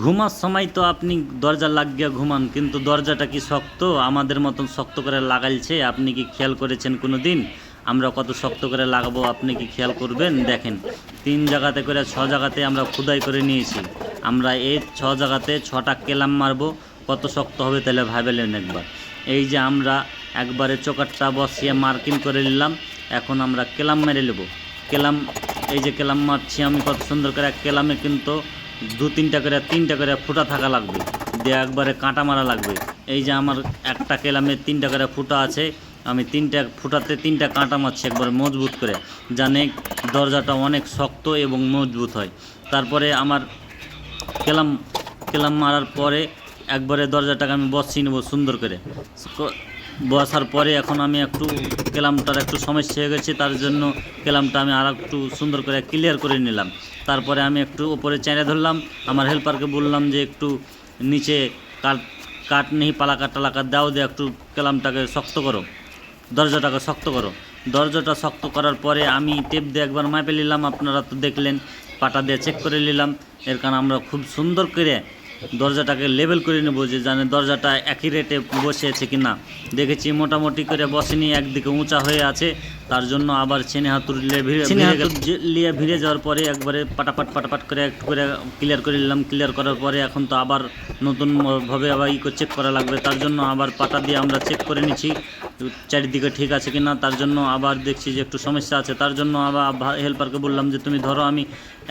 ঘুমার সময় তো আপনি দরজা লাগিয়ে ঘুমান, কিন্তু দরজাটা কি শক্ত? আমাদের মতন শক্ত করে লাগাইছে, আপনি কি খেয়াল করেছেন কোনো দিন আমরা কত শক্ত করে লাগাবো, আপনি কি খেয়াল করবেন? দেখেন, তিন জায়গাতে করে, ছ জায়গাতে আমরা খুদাই করে নিয়েছি। আমরা এই ছ জায়গাতে ছটা কেলাম মারবো, কত শক্ত হবে তাহলে ভাবেলেন একবার। এই যে আমরা একবারে চোকারটা বসিয়ে মার্কিং করে নিলাম, এখন আমরা কেলাম মেরে নেব। কেলাম, এই যে কেলাম মারছি আমি, কত সুন্দর করে এক কেলামে কিন্তু দু তিনটা করে তিনটা করে ফুটা থাকা লাগবে। দিয়ে একবারে কাঁটা মারা লাগবে। এই যে আমার একটা কেলামে তিনটা করে ফুটা আছে, আমি তিনটা ফুটাতে তিনটা কাঁটা মারছি একবার মজবুত করে, জানে দরজাটা অনেক শক্ত এবং মজবুত হয়। তারপরে আমার কেলাম কেলাম মারার পরে একবারে দরজাটাকে আমি বসিয়ে নেব সুন্দর করে। বসার পরে এখন আমি একটু কেলামটার একটু সমস্যা হয়ে গেছে, তার জন্য কেলামটা আমি আর একটু সুন্দর করে ক্লিয়ার করে নিলাম। তারপরে আমি একটু ওপরে চেঁড়ে ধরলাম, আমার হেল্পারকে বললাম যে একটু নিচে কাট কাট নেই, পালাকা টালাকা দাও, দিয়ে একটু কেলামটাকে শক্ত করো, দরজাটাকে শক্ত করো। দরজাটা শক্ত করার পরে আমি টেপ দিয়ে একবার মাপে নিলাম, আপনারা তো দেখলেন, পাটা দিয়ে চেক করে নিলাম। এর কারণ আমরা খুব সুন্দর করে দরজাটাকে লেভেল করে নেব যে জানে দরজাটা একই রেটে বসে আছে কি না দেখেছি মোটামুটি করে বসেনি একদিকে উঁচা হয়ে আছে তার জন্য আবার চেনে হাতুর লিয়ে ভিড়ে যাওয়ার পরে একবারে পাটাপাট পাটাপাট করে একটু করে ক্লিয়ার করে নিলাম। ক্লিয়ার করার পরে এখন তো আবার নতুন ভাবে আবার ই চেক করা লাগবে তার জন্য আবার পাটা দিয়ে আমরা চেক করে নিচ্ছি। চারিদিকে ঠিক আছে কি না তার জন্য আবার দেখছি যে একটু সমস্যা আছে। তার জন্য আবার হেল্পারকে বললাম যে, তুমি ধরো, আমি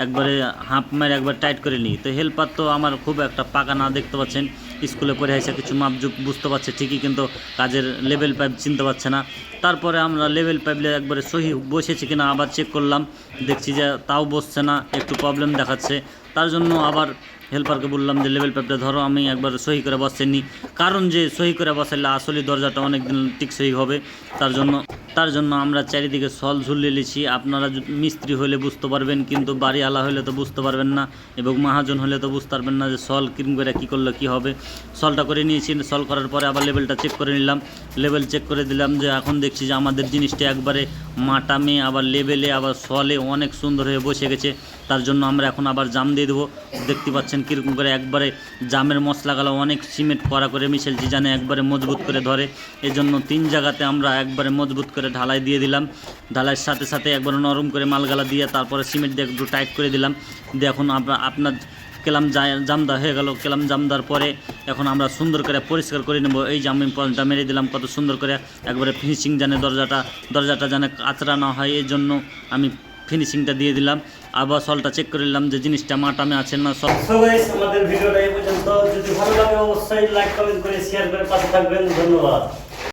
একবারে হাঁপ মেরে একবার টাইট করে নিই। তো হেল্পার তো আমার খুব একটা পাকা না দেখতে পাচ্ছেন। স্কুলে পড়ে এসে কিছু মাপজুপ বুঝতে পারছে ঠিকই, কিন্তু কাজের লেভেল পাইপ চিনতে পারছে না। তারপরে আমরা লেভেল পাইপলে একবারে সহি বসেছে কিনা আবার চেক করলাম। দেখছি যে তাও বসছে না, একটু প্রবলেম দেখাচ্ছে। তার জন্য আবার হেল্পারকে বললাম যে, লেভেল প্যাপটা ধরো, আমি একবার সহি করে বসেনি কারণ যে সহি করে বসাইলে আসলে দরজাটা অনেক দিন টিকসই হবে, তার জন্য তার জন্য আমরা চারিদিকে সল ঝুলিয়ে নিয়েছি। আপনারা মিস্ত্রি হলে বুঝতে পারবেন, কিন্তু বাড়িওয়ালা হলে তো বুঝতে পারবেন না এবং মহাজন হলে তো বুঝতে পারবেন না যে সল কিরম করে কী করলে কী হবে। সলটা করে নিয়েছি সল করার পরে আবার লেভেলটা চেক করে নিলাম। লেভেল চেক করে দিলাম যে এখন দেখছি যে আমাদের জিনিসটা একবারে মাটামে আবার লেভেলে আবার সলে অনেক সুন্দর হয়ে বসে গেছে। তার জন্য আমরা এখন আবার জাম দিয়ে দেবো। দেখতে পাচ্ছেন কীরকম করে একবারে জামের মশলা গালা অনেক সিমেন্ট করা করে মিশেলছি জানে একবারে মজবুত করে ধরে। এজন্য তিন জায়গাতে আমরা একবারে মজবুত করে ঢালাই দিয়ে দিলাম। ঢালাইয়ের সাথে সাথে একবারে নরম করে মালগালা দিয়ে তারপরে সিমেন্ট দিয়ে একটু টাইট করে দিলাম। দিয়ে এখন আপনার কেলাম জামদা হয়ে গেল। কেলাম জামদার পরে এখন আমরা সুন্দর করে পরিষ্কার করে নেব। এই জামিন পয়েন্টটা মেরে দিলাম, কত সুন্দর করে একবারে ফিনিশিং জানে দরজাটা দরজাটা জানে কাঁচরা না হয়, এই জন্য আমি ফিনিশিংটা দিয়ে দিলাম। আবার সলটা চেক করে নিলাম যে জিনিসটা মাটামে আছে না সব। আমাদের ভিডিওটা এই পর্যন্ত। যদি ভালো লাগে অবশ্যই লাইক কমেন্ট করে শেয়ার করে পাশে থাকবেন। ধন্যবাদ।